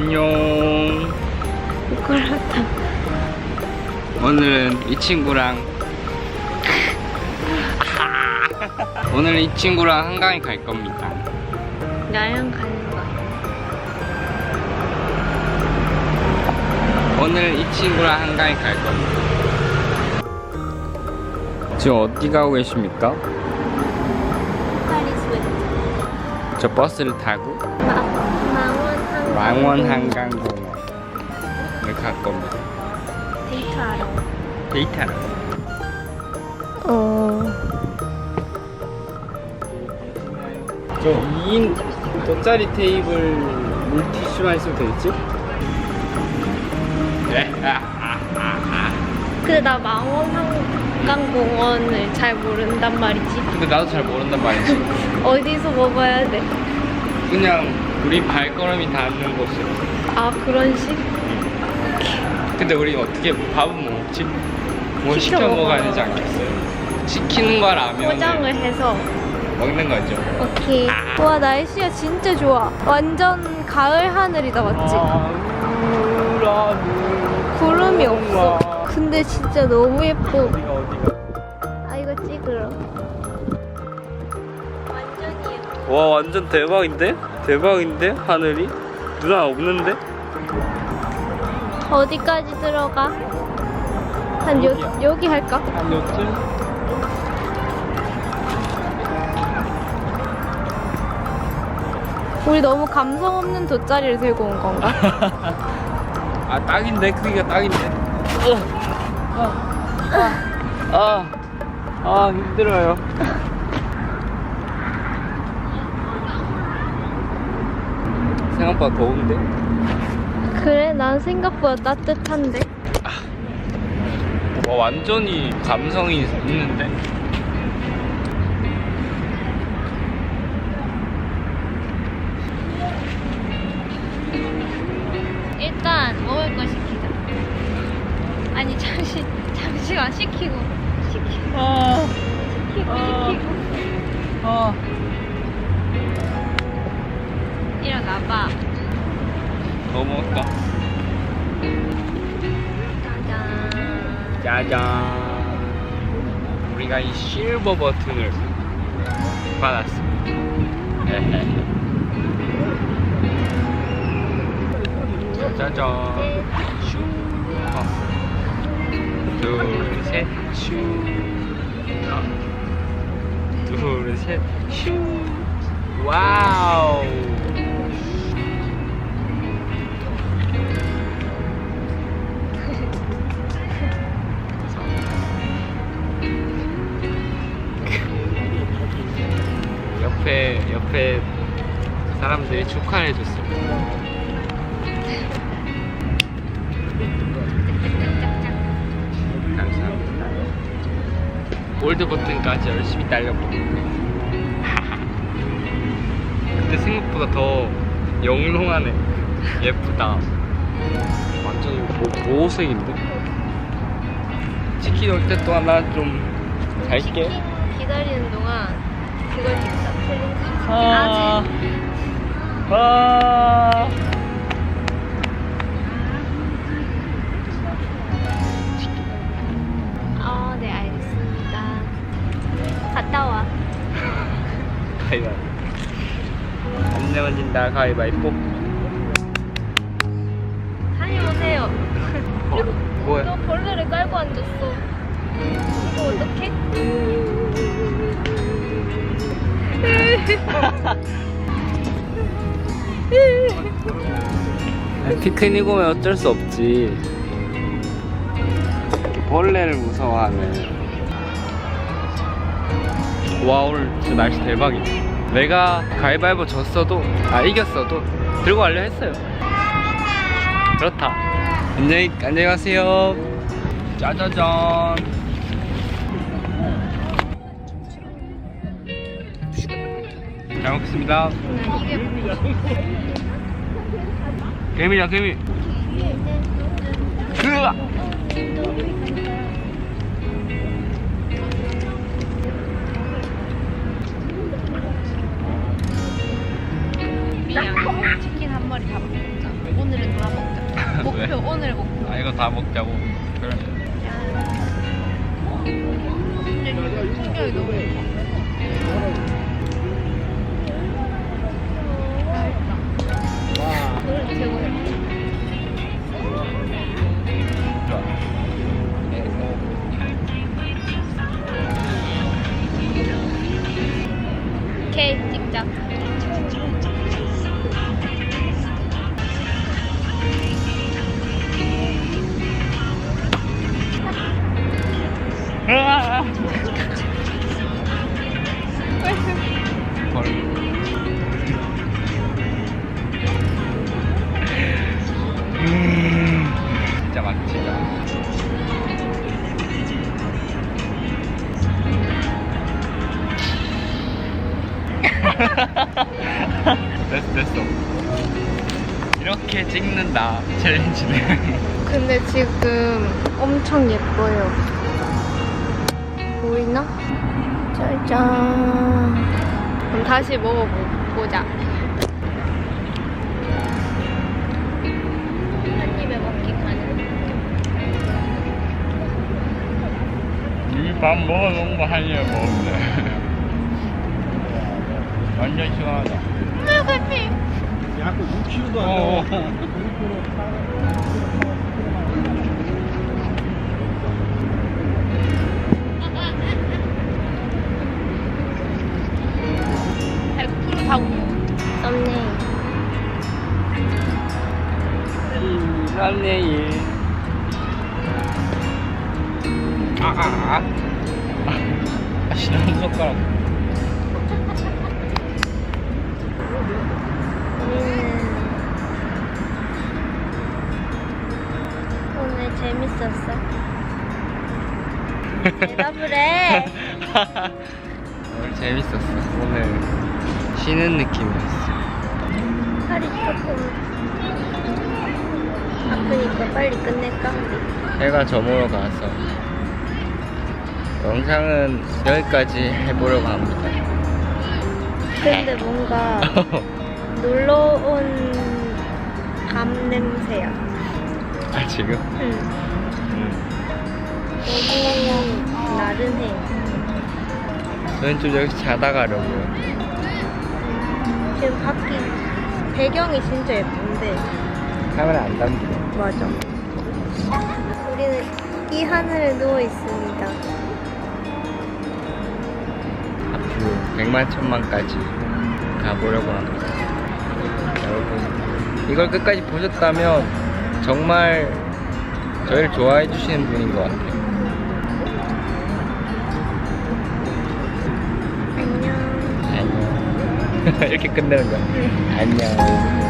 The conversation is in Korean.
안녕. 그렇다. 오늘은 이 친구랑 오늘 이 친구랑 한강에 갈 겁니다. 나랑 가는 거. 오늘 이 친구랑 한강에 갈 겁니다. 지금 어디 가고 계십니까? 파리스. 저 버스를 타고 망원 한 망원 한강공원을 갈 겁니다. 데이트하러. 데이트하러. 어. 저 2인 돗자리 테이블 물티슈만 있으면 되겠지? 네. 아, 아, 아, 아. 근데 나 망원 한강공원을 잘 모른단 말이지. 근데 나도 잘 모른단 말이지. 어디서 먹어야 돼? 그냥 우리 발걸음이 닿는 곳으로. 아 그런 식? 근데 우리 어떻게 밥은 뭐 먹지? 뭐 시켜 시켜 먹어야 먹어요. 되지 않겠어요? 시키는 거 라면 포장을 해서. 먹는 거죠. 오케이. 아. 와 날씨가 진짜 좋아. 완전 가을 하늘이다 맞지? 아, 구름이 없어. 근데 진짜 너무 예뻐. 어디가 어디가? 와 완전 대박인데? 대박인데 하늘이? 누나 없는데? 어디까지 들어가? 한 여, 여기야. 여기 할까? 한 요쯤? 우리 너무 감성 없는 돗자리를 들고 온 건가? 아 딱인데 크기가 딱인데. 아, 아, 아, 아 힘들어요. 생각보다 더운데? 그래, 난 생각보다 따뜻한데. 와 완전히 감성이 있는데? 일단 먹을 거 시키자. 아니 잠시 잠시만 시키고 시키고 아, 시키고 아. 시키고 아. 일어 나봐. 뭐 먹을까? 짜잔. 짜잔. 우리가 이 실버 버튼을 받았습니다. 짜잔. 슈. 어. 둘, 셋, 슈. 어. 둘, 셋, 슈. 와우. 옆에 사람들이 축하해. 감사합니다. 골드 버튼까지 열심히 달려봅니다. 근데 생각보다 더 영롱하네. 예쁘다. 완전 보, 보호색인데? 치킨 올 때 또 하나 좀 갈게. 치킨 기다리는 동안 그걸 찍자. 아. 아. 어, 네 알겠습니다. 갔다 와. 가위바위보. 안 내어진다 가위바위보. 다녀오세요. 어, 뭐야? 너 벌레를 깔고 앉았어. 피크닉 오면 어쩔 수 없지. 벌레를 무서워하는. 와 오늘 진짜 날씨 대박이다. 내가 가위바위보 졌어도 아 이겼어도 들고 가려 했어요. 그렇다. 안녕히 안녕히 가세요. 짜자잔. 잘 먹겠습니다. 개미야 개미. 으아! 치킨 한 마리 다 먹자. 오늘 오늘 먹고. 아 이거 다 먹자고. 케이크 찍자. 으아! 됐어 됐어. 이렇게 찍는다 챌린지는. 근데 지금 엄청 예뻐요. 보이나? 짜잔. 그럼 다시 먹어보자. 한 입에 먹기 가능. 이미 밥 먹어놓은 거 한 입에 먹었네. 완전 시원하다. 약간 6kg도 어. 안 나와. 썸네일. 썸네일. 아, 아, 아. 아, 싫은 젓가락. 우리는 오늘 재밌었어. 대답을 해. 오늘 재밌었어. 오늘 쉬는 느낌이었어. 팔이 조금 아프니까 빨리 끝낼까? 해가 저물어 가서 영상은 여기까지 해보려고 합니다. 근데 뭔가 놀러 온 밤 냄새야. 아 지금? 응. 너무 나른해. 저는 좀 여기서 자다 가려고요. 지금 밖이 배경이 진짜 예쁜데. 카메라 안 담기네. 맞아. 우리는 이 하늘에 누워 있습니다. 앞으로 100만 천만까지 가보려고 합니다. 여러분 이걸 끝까지 보셨다면 정말 저희를 좋아해 주시는 분인 것 같아요. 안녕. 안녕. 이렇게 끝내는 거야. 안녕.